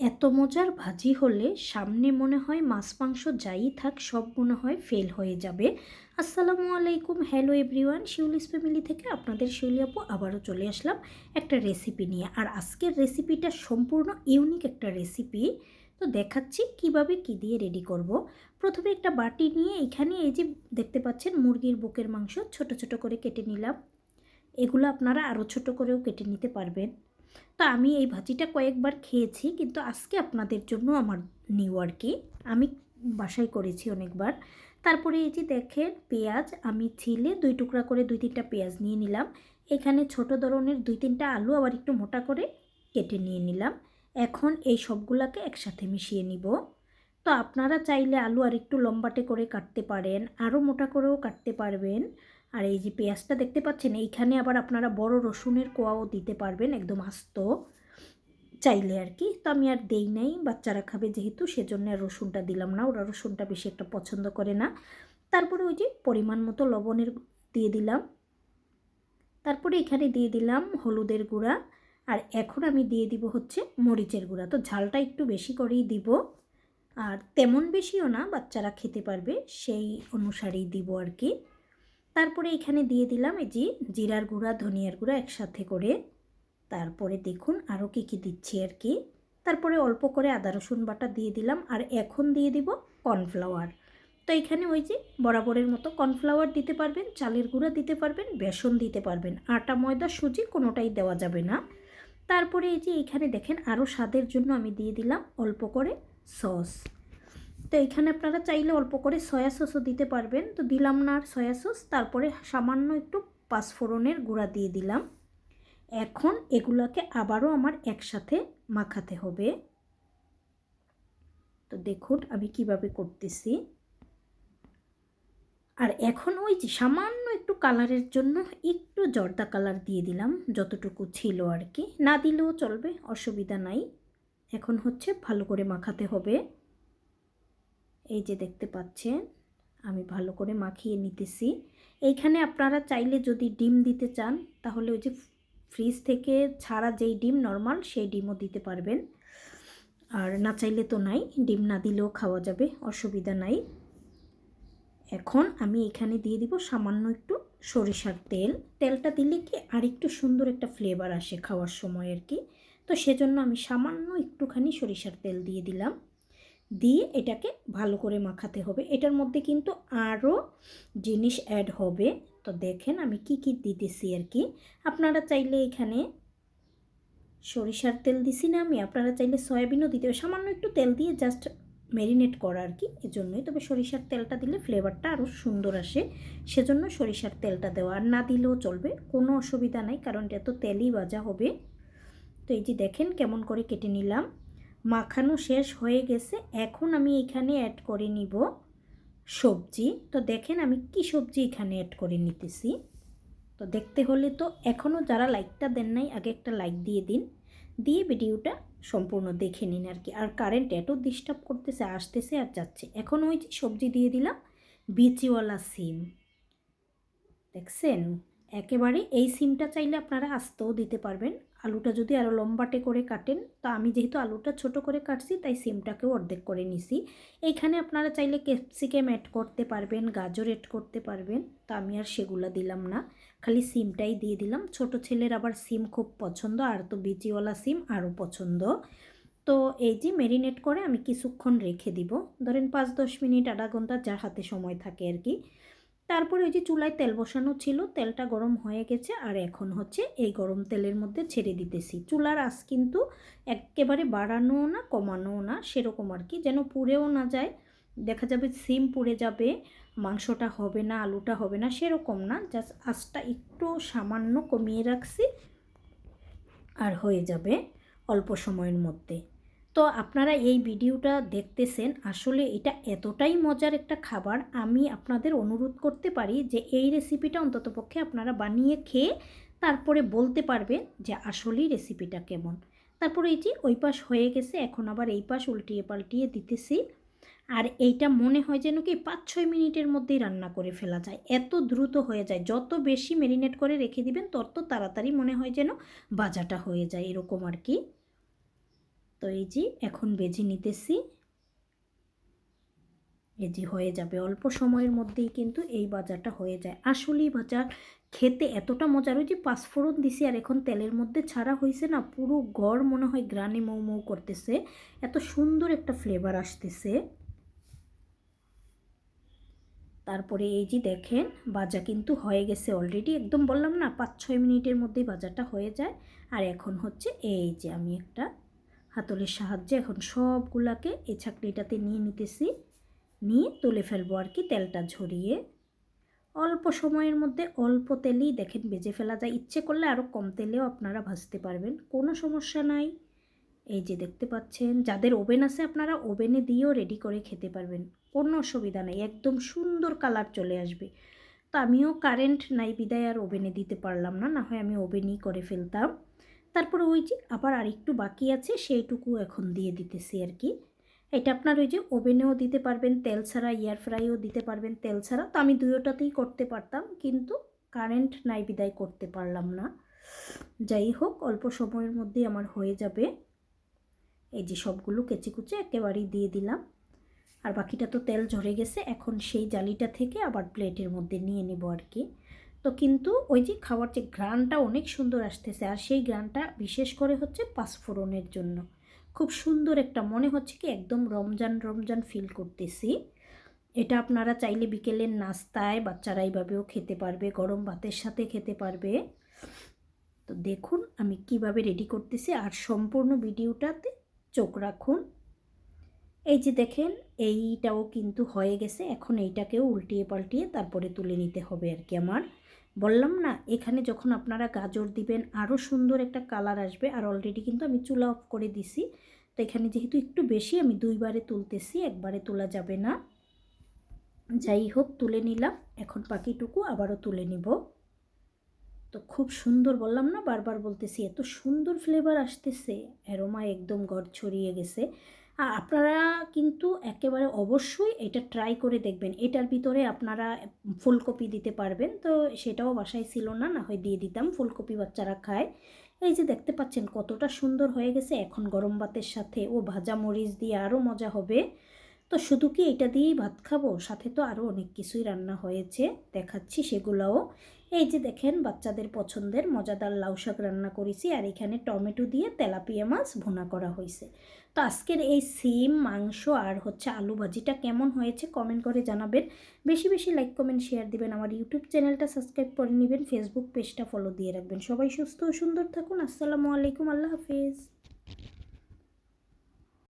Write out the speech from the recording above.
এত মজার ভাজি হলে সামনে মনে হয় মাছ মাংস যাই থাক, সব মনে হয় ফেল হয়ে যাবে। আসসালামু আলাইকুম হ্যালো এভরিওয়ান শিউলিস ফ্যামিলি থেকে আপনাদের শিউলি আপু আবারও চলে আসলাম একটা রেসিপি নিয়ে। আর আজকের রেসিপিটা সম্পূর্ণ ইউনিক একটা রেসিপি তো দেখাচ্ছি কীভাবে কি দিয়ে রেডি করব। প্রথমে একটা বাটি নিয়ে এখানে এই যে দেখতে পাচ্ছেন মুরগির বুকের মাংস ছোট ছোট করে কেটে নিলাম। এগুলো আপনারা আরও ছোট করেও কেটে নিতে পারবেন। তো আমি এই ভাজিটা কয়েকবার খেয়েছি, কিন্তু আজকে আপনাদের জন্য আমার নিউ আর কি। আমি বাসায় করেছি অনেকবার। তারপরে এই যে দেখেন পেঁয়াজ, আমি ছিলে দুই টুকরা করে দুই তিনটা পেঁয়াজ নিয়ে নিলাম। এখানে ছোট ধরনের দুই তিনটা আলু আবার একটু মোটা করে কেটে নিয়ে নিলাম। এখন এই সবগুলাকে একসাথে মিশিয়ে নিব। তো আপনারা চাইলে আলু আর একটু লম্বাটে করে কাটতে পারেন আরও মোটা করেও কাটতে পারবেন। আর এই যে পেঁয়াজটা দেখতে পাচ্ছেন, এইখানে আবার আপনারা বড় রসুনের কোয়াও দিতে পারবেন, একদম আস্ত। চাইলে আর কি, তো আমি আর দেই নাই, বাচ্চারা খাবে যেহেতু, সেজন্য আর রসুনটা দিলাম না, ওরা রসুনটা বেশি একটা পছন্দ করে না। তারপরে ওই যে পরিমাণ মতো লবণের দিয়ে দিলাম। তারপরে এখানে দিয়ে দিলাম হলুদের গুঁড়া, আর এখন আমি দিয়ে দিব হচ্ছে মরিচের গুঁড়া। তো ঝালটা একটু বেশি করেই দিব, আর তেমন বেশিও না, বাচ্চারা খেতে পারবে, সেই অনুসারেই দিব আর কি। তারপরে এখানে দিয়ে দিলাম এই যে জিরার গুঁড়া, ধনিয়ার গুঁড়া একসাথে করে। তারপরে দেখুন আরও কী কী দিচ্ছি আর কি। তারপরে অল্প করে আদা, রসুন বাটা দিয়ে দিলাম আর এখন দিয়ে দিব কর্নফ্লাওয়ার। তো এখানে ওই যে বরাবরের মতো কর্নফ্লাওয়ার দিতে পারবেন, চালের গুঁড়া দিতে পারবেন, বেসন দিতে পারবেন। আটা, ময়দা, সুজি কোনোটাই দেওয়া যাবে না। তারপরে এই যে এখানে দেখেন আরও স্বাদের জন্য আমি দিয়ে দিলাম অল্প করে সস। তো এখানে আপনারা চাইলে অল্প করে সয়া সসও দিতে পারবেন। তো দিলাম না আর সয়া সস, তারপরে সামান্য একটু পাঁচফোড়নের গুঁড়া দিয়ে দিলাম। এখন এগুলাকে আবারও আমার একসাথে মাখাতে হবে। তো দেখুন আমি কীভাবে করতেছি। আর এখন ওই যে সামান্য একটু কালারের জন্য একটু জর্দা কালার দিয়ে দিলাম, যতটুকু ছিল আর কি। না দিলেও চলবে, অসুবিধা নাই। এখন হচ্ছে ভালো করে মাখাতে হবে। এই যে দেখতে পাচ্ছেন, আমি ভালো করে মাখিয়ে নিতেছি। এইখানে আপনারা চাইলে যদি ডিম দিতে চান, তাহলে ওই যে ফ্রিজ থেকে ছাড়া যেই ডিম, নর্মাল সেই ডিমও দিতে পারবেন। আর না চাইলে তো নাই, ডিম না দিলেও খাওয়া যাবে, অসুবিধা নাই। এখন আমি এখানে দিয়ে দিব সামান্য একটু সরিষার তেল। তেলটা দিলে কি আরেকটু সুন্দর একটা ফ্লেভার আসে খাওয়ার সময় আর কি। তো সেজন্য আমি সামান্য একটুখানি সরিষার তেল দিয়ে দিলাম। দিয়ে এটাকে ভালো করে মাখাতে হবে। এটার মধ্যে কিন্তু আরও জিনিস অ্যাড হবে। তো দেখেন আমি কি কি দিতেছি আর কি। আপনারা চাইলে এখানে সরিষার তেল দিছি না আমি, আপনারা চাইলে সয়াবিনও দিতে হবে সামান্য একটু তেল দিয়ে জাস্ট ম্যারিনেট করা আর কি, এজন্যই। তবে সরিষার তেলটা দিলে ফ্লেভারটা আরও সুন্দর আসে, সেজন্য সরিষার তেলটা দেওয়া। আর না দিলেও চলবে, কোনো অসুবিধা নাই, কারণ এটা তো তেলই ভাজা হবে। তো এই যে দেখেন কেমন করে কেটে নিলাম। মাখানো শেষ হয়ে গেছে। এখন আমি এখানে অ্যাড করে নিব সবজি। তো দেখেন আমি কি সবজি এখানে অ্যাড করে নিতেছি। তো দেখতে হলে তো এখনও যারা লাইকটা দেন নাই, আগে একটা লাইক দিয়ে দিন। দিয়ে ভিডিওটা সম্পূর্ণ দেখে নিন আর কি। আর কারেন্ট এত ডিস্টার্ব করতেছে, আসতেছে আর যাচ্ছে। এখন ওই যে সবজি দিয়ে দিলাম, বিচিওয়ালা সিম। দেখছেন? একেবারে এই সিমটা চাইলে আপনারা আস্তেও দিতে পারবেন। আলুটা যদি আরও লম্বাটে করে কাটেন, তো আমি যেহেতু আলুটা ছোট করে কাটছি, তাই সিমটাকেও অর্ধেক করে নিছি। এইখানে আপনারা চাইলে ক্যাপসিকাম অ্যাড করতে পারবেন, গাজর অ্যাড করতে পারবেন, তো আমি আর সেগুলো দিলাম না। খালি সিমটাই দিয়ে দিলাম। ছোট ছেলের আবার সিম খুব পছন্দ, আর তো বিচিওয়ালা সিম আরও পছন্দ। তো এই যে ম্যারিনেট করে আমি কিছুক্ষণ রেখে দিব। ধরেন পাঁচ দশ মিনিট, আধা ঘণ্টা যার হাতে সময় থাকে আর কি। তারপরে ওই যে চুলায় তেল বসানো ছিল, তেলটা গরম হয়ে গেছে, আর এখন হচ্ছে এই গরম তেলের মধ্যে ছেড়ে দিতেছি। চুলার আঁচ কিন্তু একেবারে বাড়ানোও না, কমানোও না, সেরকম আর কি, যেন পুড়েও না যায়। দেখা যাবে সিম পুড়ে যাবে, মাংসটা হবে না, আলুটা হবে না, সেরকম না, জাস্ট আঁচটা একটু সামান্য কমিয়ে রাখছি, আর হয়ে যাবে অল্প সময়ের মধ্যে। তো আপনারা এই ভিডিওটা দেখতেছেন, আসলে এটা এতটাই মজার একটা খাবার, আমি আপনাদের অনুরোধ করতে পারি যে এই রেসিপিটা অন্ততপক্ষে আপনারা বানিয়ে খেয়ে তারপরে বলতে পারবেন যে আসলেই রেসিপিটা কেমন। তারপরে এই যে ওই পাশ হয়ে গেছে, এখন আবার এই পাশ উল্টিয়ে পাল্টিয়ে দিতেছি। আর এইটা মনে হয় যেন কি পাঁচ ছয় মিনিটের মধ্যেই রান্না করে ফেলা যায়। এত দ্রুত হয়ে যায়, যত বেশি ম্যারিনেট করে রেখে দিবেন, তত তাড়াতাড়ি মনে হয় যেন বাজাটা হয়ে যায়, এরকম আর কি। তো এই যে এখন বেজে নিতেছি। এই যে হয়ে যাবে অল্প সময়ের মধ্যেই কিন্তু এই বাজারটা হয়ে যায়। আসলেই বাজার খেতে এতটা মজার, ওই যে পাঁচফোড়ন দিছি আর এখন তেলের মধ্যে ছাড়া হয়েছে না, পুরো গড় মনে হয় গ্রানে মৌ মৌ করতেছে। এত সুন্দর একটা ফ্লেভার আসতেছে। তারপরে এই যে দেখেন, বাজা কিন্তু হয়ে গেছে অলরেডি একদম বললাম না পাঁচ ছয় মিনিটের মধ্যেই বাজারটা হয়ে যায়। আর এখন হচ্ছে এই যে আমি একটা হাতলের সাহায্যে এখন সবগুলাকে এই ছাকনিটাতে নিয়ে নিতেছি। নিয়ে তুলে ফেলব আর কি তেলটা ঝরিয়ে। অল্প সময়ের মধ্যে অল্প তেলেই দেখেন বেজে ফেলা যায়। ইচ্ছে করলে আরও কম তেলেও আপনারা ভাজতে পারবেন, কোনো সমস্যা নাই। এই যে দেখতে পাচ্ছেন, যাদের ওভেন আছে আপনারা ওভেনে দিয়েও রেডি করে খেতে পারবেন, কোনো অসুবিধা নেই, একদম সুন্দর কালার চলে আসবে। তো আমিও কারেন্ট নাই বিদায় আর ওভেনে দিতে পারলাম না না হয় আমি ওভেনই করে ফেলতাম। তারপরে ওই যে আবার আরেকটু বাকি আছে, সেইটুকু এখন দিয়ে দিতেছি আর কি। এটা আপনার ওই যে ওভেনেও দিতে পারবেন, তেল ছাড়া এয়ার ফ্রাইও দিতে পারবেন তেল ছাড়া। তো আমি দুয়োটাতেই করতে পারতাম, কিন্তু কারেন্ট নাই বিদায় করতে পারলাম না। যাই হোক, অল্প সময়ের মধ্যেই আমার হয়ে যাবে। এই যে সবগুলো কেচে কুচে একেবারেই দিয়ে দিলাম। আর বাকিটা তো তেল ঝরে গেছে, এখন সেই জালিটা থেকে আবার প্লেটের মধ্যে নিয়ে নেব আর কি। তো কিন্তু ওই যে খাওয়ার যে গ্রানটা অনেক সুন্দর আসতেছে। আর সেই গ্রানটা বিশেষ করে হচ্ছে পাঁচফোড়নের জন্য। খুব সুন্দর একটা মনে হচ্ছে কি একদম রমজান রমজান ফিল করতেছি। এটা আপনারা চাইলে বিকেলের নাস্তায় বাচ্চারা এইভাবেও খেতে পারবে, গরম ভাতের সাথে খেতে পারবে। তো দেখুন আমি কীভাবে রেডি করতেছি। আর সম্পূর্ণ ভিডিওটাতে চোখ রাখুন। এই যে দেখেন, এইটাও কিন্তু হয়ে গেছে। এখন এইটাকেও উল্টিয়ে পাল্টিয়ে তারপরে তুলে নিতে হবে আর কি আমার। বললাম না, এখানে যখন আপনারা গাজর দিবেন আরও সুন্দর একটা কালার আসবে। আর অলরেডি কিন্তু আমি চুলা অফ করে দিছি। তো এখানে যেহেতু একটু বেশি, আমি দুইবারে তুলতেছি, একবারে তোলা যাবে না। যাই হোক, তুলে নিলাম। এখন পাখিটুকু আবারও তুলে নিব। তো খুব সুন্দর, বললাম না, বারবার বলতেছি, এত সুন্দর ফ্লেভার আসতেছে। অ্যারোমা একদম গড় ছড়িয়ে গেছে। আপনারা কিন্তু একেবারে অবশ্যই এটা ট্রাই করে দেখবেন। এটার ভিতরে আপনারা ফুলকপি দিতে পারবেন। তো সেটাও বাসায় ছিল না না হয় দিয়ে দিতাম। ফুলকপি বাচ্চারা খায়। এই যে দেখতে পাচ্ছেন কতটা সুন্দর হয়ে গেছে। এখন গরম ভাতের সাথে ও ভাজা মরিচ দিয়ে আরও মজা হবে। তো শুধু কি এটা দিয়েই ভাত খাব? সাথে তো আরও অনেক কিছুই রান্না হয়েছে। দেখাচ্ছি সেগুলোও। এই যে দেখেন, বাচ্চাদের পছন্দের মজাদার লাউ শাক রান্না করেছি আর এখানে টমেটো দিয়ে তেলাপিয়া মাছ ভুনা করা হয়েছে। তো আজকের এই সিম, মাংস আর হচ্ছে আলু ভাজিটা কেমন হয়েছে কমেন্ট করে জানাবেন। বেশি বেশি লাইক কমেন্ট শেয়ার দিবেন। আমার ইউটিউব চ্যানেলটা সাবস্ক্রাইব করে নেবেন। ফেসবুক পেজটা ফলো দিয়ে রাখবেন। সবাই সুস্থ ও সুন্দর থাকুন। আসসালামু আলাইকুম। আল্লাহ হাফিজ।